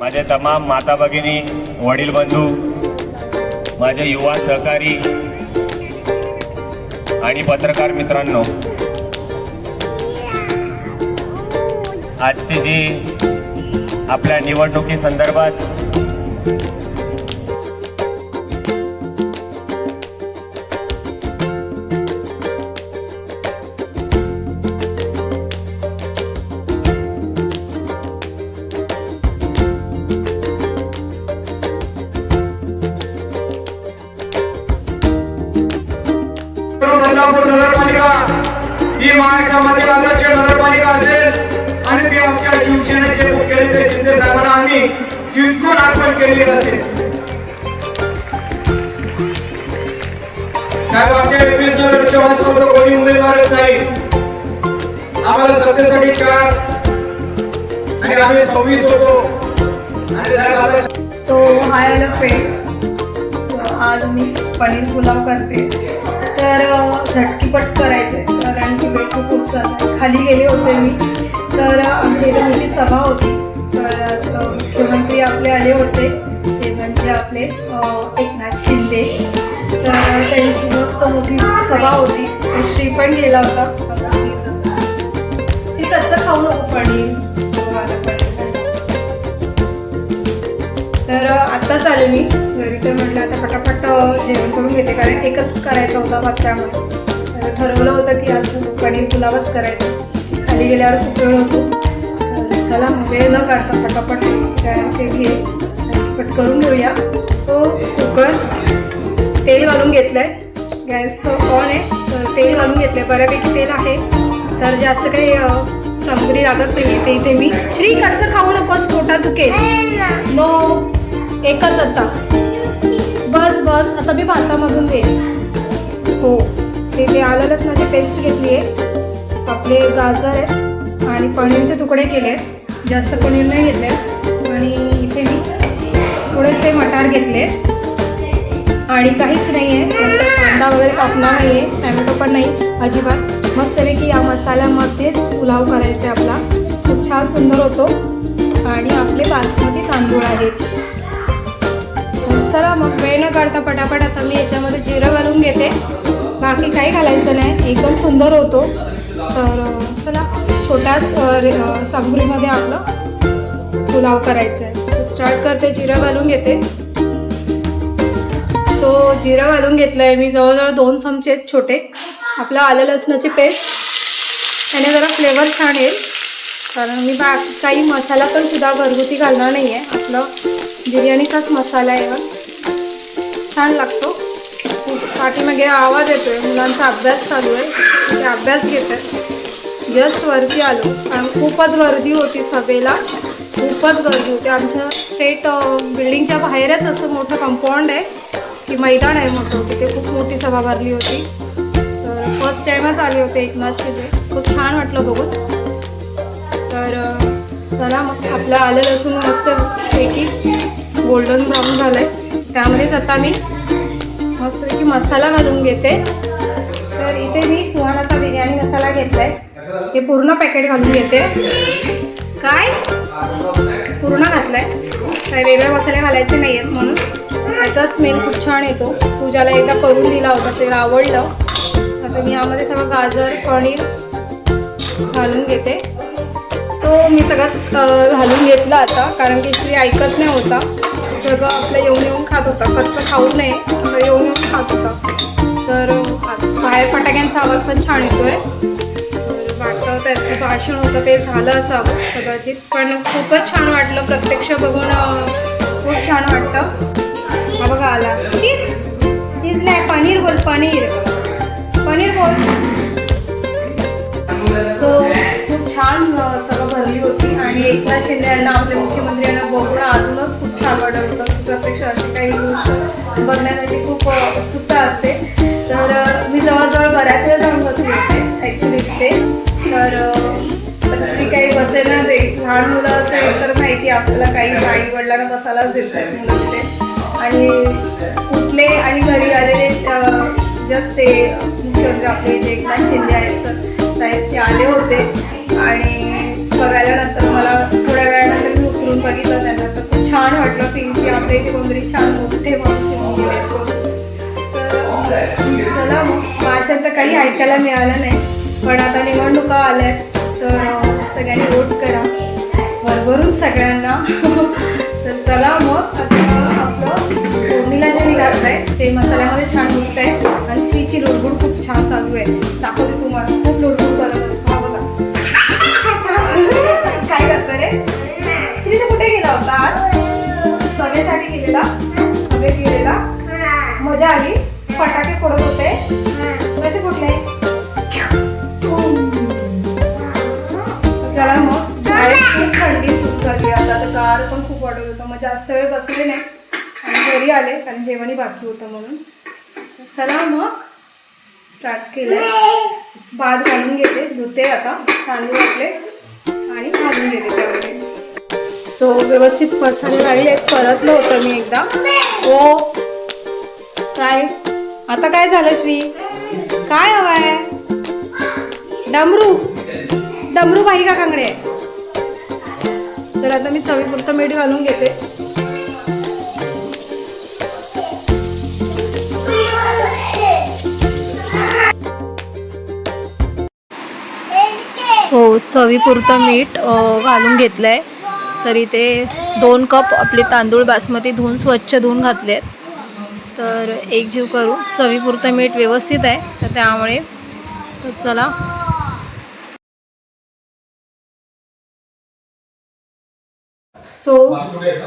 माझे तमाम माता भगिनी वडील बंधू माझे युवा सहकारी आणि पत्रकार मित्रांनो आजची जी आपल्या निवडणुकी संदर्भात बदलापूर नगरपालिका. ही महाराष्ट्रामध्ये आदर्श नगरपालिका असेल. आणि ती आमच्या शिवसेनेचे मुख्यमंत्री शिंदे साहेबांना आम्ही जिंकून अर्पण केलेली असेल. त्यात आमच्या एकवीस नगरच्या कोणी उमेदवारच नाही. आम्हाला सत्तेसाठी चार. आणि आम्ही सव्वीस होतो. आणि साहेब सो हाय फ्रेंड्स सो आज मी पनीर पुलाव करते. तर झटकीपट करायचे. कारण की बेटू खूप होत खाली गेले होते मी. तर आमच्या इथे मोठी सभा होती. तर असं मुख्यमंत्री आपले आले होते. ते म्हणजे आपले एकनाथ शिंदे. तर त्यांची मस्त मोठी सभा होती. श्री पण गेला होता. श्री कच्चं खाऊ नको पाणी. आत्ताच आले मी. घरी तर म्हटलं आता पटापट जेवण करून घेते कारण एकच करायचा होता भात त्यामुळे. तर ठरवलं होतं की आज पनीर पुलावच करायचं. खाली गेल्यावर खूप वेळ होतो. चला वेळ न काढता पटापट आहे आणि पट करून घेऊया. तो कुकर तेल घालून घेतलं आहे गॅस ऑन आहे तर तेल घालून घेतलं आहे बऱ्यापैकी तेल आहे. तर जास्त काही सामग्री लागत नाही ते इथे मी श्री कच्चं खाऊ नकोस पोटात दुखेल. नो एकच आता. बस बस आता मी भातामधून दे हो ते ते आलं लसणाची पेस्ट घेतली आहे आपले गाजर आहेत आणि पनीरचे तुकडे केले आहेत जास्त पनीर नाही घेतले आणि इथे मी थोडेसे मटार घेतले आणि काहीच नाही आहे कांदा वगैरे कापला नाही आहे टॅमॅटो पण नाही अजिबात. मस्तपैकी या मसाल्यामध्येच पुलाव करायचा आहे आपला. खूप छान सुंदर होतो. आणि आपले बासमती तांदूळ आहेत. चला मग वेळ न काढता पटापट आता मी याच्यामध्ये जिरं घालून घेते. बाकी काही घालायचं नाही. एकदम सुंदर होतो. तर चला छोट्याच रे- सामग्रीमध्ये आपलं पुलाव करायचं आहे तर स्टार्ट करते जिरं घालून घेते. सो जिरं घालून घेतलं आहे मी. जवळजवळ दोन चमचे आहेत छोटे. आपलं आलं लसणाची पेस्ट. त्याने जरा फ्लेवर छान येईल. कारण मी बा काही मसाला पण सुद्धा घरगुती घालणार नाही आहे आपलं बिर्याणीचाच मसाला आहे छान लागतो. पाठीमागे आवाज येतोय. मुलांचा अभ्यास चालू आहे. ते अभ्यास घेत आहे जस्ट वरती आलो. कारण खूपच गर्दी होती सभेला. खूपच गर्दी होती. आमच्या स्टेट बिल्डिंगच्या बाहेरच असं मोठं कंपाऊंड आहे. की मैदान आहे मोठं. तिथे खूप मोठी सभा भरली होती. तर फर्स्ट टाईमच आले होते एकनाथ शिंदे. खूप छान वाटलं बघून. तर चला मग. आपलं आलं लसूण मस्त पैकी. गोल्डन ब्राऊन झालं आहे त्यामध्येच आता मी मस्त की मसाला घालून घेते. तर इथे मी सुहानाचा बिर्याणी मसाला घेतला आहे हे पूर्ण पॅकेट घालून घेते. काय? पूर्ण घातला आहे काय वेगळे मसाले घालायचे नाही आहेत म्हणून. त्याचा स्मेल खूप छान येतो. पूजाला एकदा करून दिला होता त्याला आवडलं. आता मी यामध्ये सगळं गाजर पनीर घालून घेते. तो मी सगळंच घालून घेतला आता कारण की श्री ऐकत नाही होता सगळं आपलं येऊन येऊन खात होता. कच्चं खाऊ नये तर येऊन येऊन खात होता. तर बाहेर फटाक्यांचा आवाज पण छान येतोय. वाटतं त्याचं भाषण होतं ते झालं असावं कदाचित. पण खूपच छान वाटलं. प्रत्यक्ष बघून खूप छान वाटतं. हा बघा आला. चीज. चीज नाही पनीर बोल पनीर. पनीर बोल. सो खूप छान सगळं भरली होती. आणि एकनाथ शिंदे यांना आपले मुख्यमंत्री यांना बघून अजूनच खूप छान वाटत आपल्याला काही आई वडिलांना बसायलाच देत आहेत मुलं तिथे आणि कुठले आणि घरी आलेले जस्ट ते मुख्यमंत्री आपले जे एकनाथ शिंदे आहेत साहेब ते आले होते. आणि बघायला नंतर मला थोड्या वेळानंतर मी उतरून बघितलं त्यांना. तर खूप इथे कोणतरी छान मोठे माणूस येऊन गेले. चला भाषण तर काही ऐकायला मिळालं नाही. पण आता निवडणुका आल्या तर सगळ्यांनी वोट करा. भरभरून सगळ्यांना. तर चला मग आता आपलं फोडणीला जे मी घातलंय ते मसाल्यामध्ये छान होत आहे आणि श्रीची लोडगुड खूप छान चालू आहे. दाखवते तुम्हाला खूप लोडगुड करत असतो बघा. काय करतो रे? श्री कुठे गेला होता आज? सभेसाठी गेलेला? सभेत गेलेला? मजा आली. जास्त वेळ बसले नाही आणि घरी आले कारण जेवणही बाकी होतं म्हणून. चला मग स्टार्ट केलं भात घालून घेते धुते आता तांदूळ आपले आणि घालून घेते त्यामध्ये. सो व्यवस्थित मसाले राहिले परतलं होतं मी एकदा. हो. काय? आता काय झालं श्री? काय हवंय डमरू. डमरू बाई का कांगडे? तर आता मी चवीपुरतं मीठ घालून घेते. चवीपुरतं मीठ घालून घेतलं आहे तरी ते दोन कप आपले तांदूळ बासमती धुवून स्वच्छ धुवून घातले आहेत तर एक जीव करू. चवीपुरतं मीठ व्यवस्थित आहे. तर त्यामुळे तर चला. सो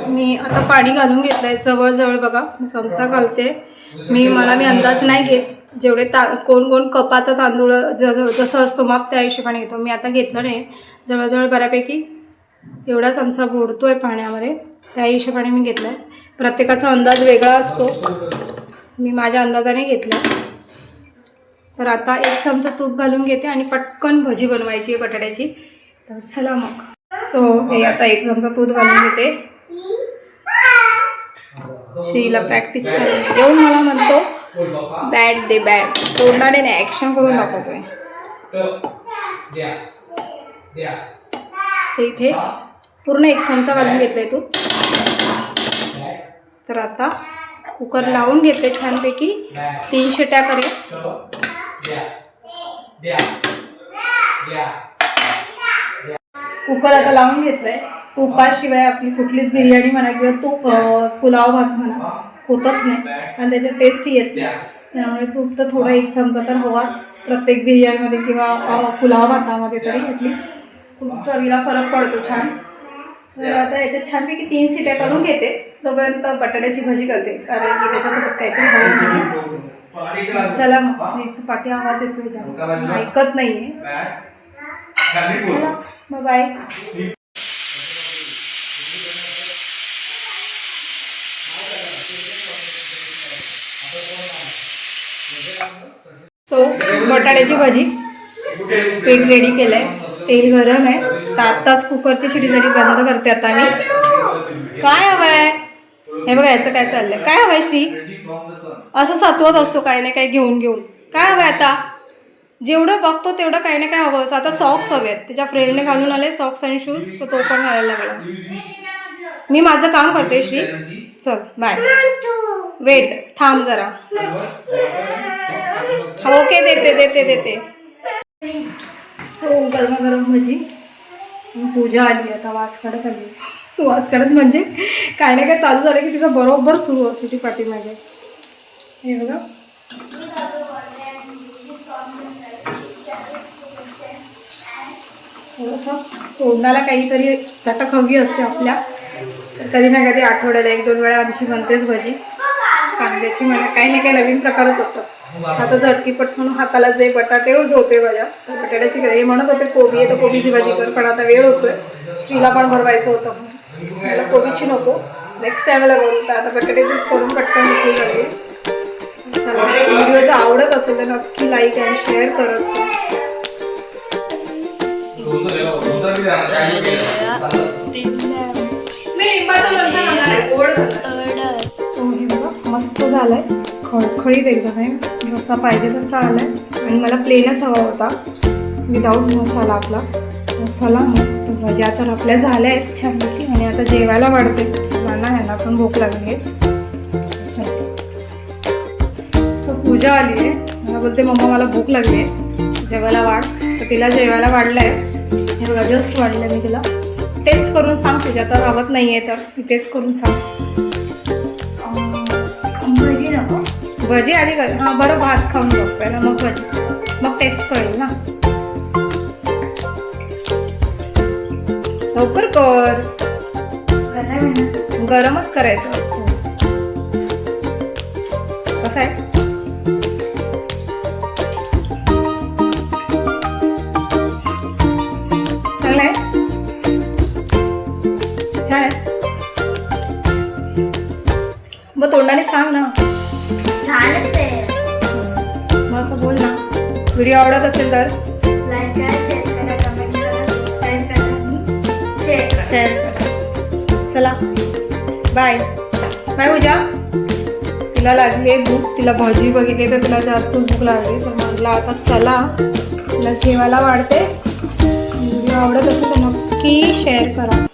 मी आता पाणी घालून घेतलं आहे जवळजवळ बघा मी चमचा घालते. मी मला मी अंदाज नाही घेत. जेवढे ता कोण कोण कपाचा तांदूळ ज ज- जसं असतो माप त्या हिशोबाने घेतो. मी आता घेतलं नाही. जवळजवळ बऱ्यापैकी एवढा चमचा बुडतो आहे पाण्यामध्ये. त्या हिशोबाने मी घेतला आहे प्रत्येकाचा अंदाज वेगळा असतो. मी माझ्या अंदाजाने घेतला तर आता एक चमचा तूप घालून घेते आणि पटकन भजी बनवायची आहे बटाट्याची. तर चला मग. सो हे आता एक चमचा तूप घालून घेते. श्रीला प्रॅक्टिस येऊन मला म्हणतो बॅट दे बॅट तोंडाने नाही ॲक्शन करून दाखवतोय. ते इथे पूर्ण एक चमचा घालून घेतलाय तू. तर आता कुकर लावून घेतले छानपैकी. तीन शिट्या करे कुकर आता लावून घेतलंय. तुपाशिवाय आपली कुठलीच बिर्याणी म्हणा किंवा तूप पुलाव भात म्हणा. होतच नाही. आणि त्याची टेस्ट येत नाही. त्यामुळे तूप तर थोडा एक चमचा तर हवाच. प्रत्येक बिर्याणीमध्ये किंवा पुलाव भातामध्ये तरी ॲटलिस्ट खूप चवीला फरक पडतो छान. तर आता याच्यात छानपैकी तीन सिट्या करून घेते. तोपर्यंत बटाट्याची भाजी करते. कारण की त्याच्यासोबत काहीतरी हवं. चला मग श्रीचं पाठी आवाज येतोय. जाम ऐकत नाहीये. चला मग बाय सो बटाट्याची भाजी. पीठ रेडी केलं आहे तेल गरम आहे. तर आत्ताच कुकरची शिटी जरी बंद करते आता मी. काय हवंय? हे बघा याचं काय चाललंय? काय हवंय श्री? असं सत्वत असतो काही नाही काय घेऊन घेऊन. काय हवंय आता? जेवढं बघतो तेवढं काही ना काय हवं. असं आता सॉक्स हवेत त्याच्या फ्रेंडने घालून आले सॉक्स आणि शूज तर तो पण घालायला लागला. मी माझं काम करते श्री. चल बाय वेट थांब जरा. हो, ओके देते देते देते. सो गरमागरम भजी. पूजा आली आता वास काढत आली. वास काढत म्हणजे काय ना काय चालू झालं की तिचं बरोबर सुरू असते ती पाठीमागे. हे बघा. थोडंसं तोंडाला काहीतरी चटक हवी असते आपल्या. तर कधी ना कधी आठवड्याला एक दोन वेळा आमची बनतेच भजी. कांद्याची म्हणा काही ना काही नवीन प्रकारच असतात. आता झटकीपट म्हणून हाताला जे बटाटेच होते भाज्या तर बटाट्याची हे म्हणत होते कोबी आहे तर कोबीची भाजी कर पण आता वेळ होतोय. श्रीला पण भरवायचं होतं. मला कोबीची नको. नेक्स्ट टाइमला करू. तर आता बटाट्याचीच करून पटकन निघून झाली चला व्हिडिओ जर आवडत असेल तर नक्की लाईक आणि शेअर करत हे मस्त झालाय. खळखळीत एकदम आहे. जसा पाहिजे तसा आला आहे आणि मला प्लेनच हवा होता. विदाऊट मसाला आपला. मसाला चला मग तर तर आपल्या झाल्या आहेत छानपैकी. आणि आता जेवायला वाढते मुलांना ह्यांना पण भूक लागली आहे. सो पूजा आली आहे. मला बोलते मम्मा मला भूक लागली आहे. जेवायला वाढ. तर तिला जेवायला वाढलं आहे हे बघा जस्ट वाढलं मी तिला. टेस्ट करून सांग तुझ्या तर आवत नाही आहे तर तेच करून सांग. भजी आधी कर. हां बरं भात खाऊन बघ पहिला मग भजी. मग टेस्ट कळेल ना. लवकर कर. गरमच करायचं असतं. कसं आहे? व्हिडिओ आवडत असेल तर शेअर करा चला. Bye bye Pooja. तिला लागली आहे भूक तिला भाजी बघितली तर तिला जास्तच भूक लागली. तर म्हटलं आता चला. तिला जेवायला वाढते. व्हिडिओ आवडत असेल तर नक्की शेअर करा.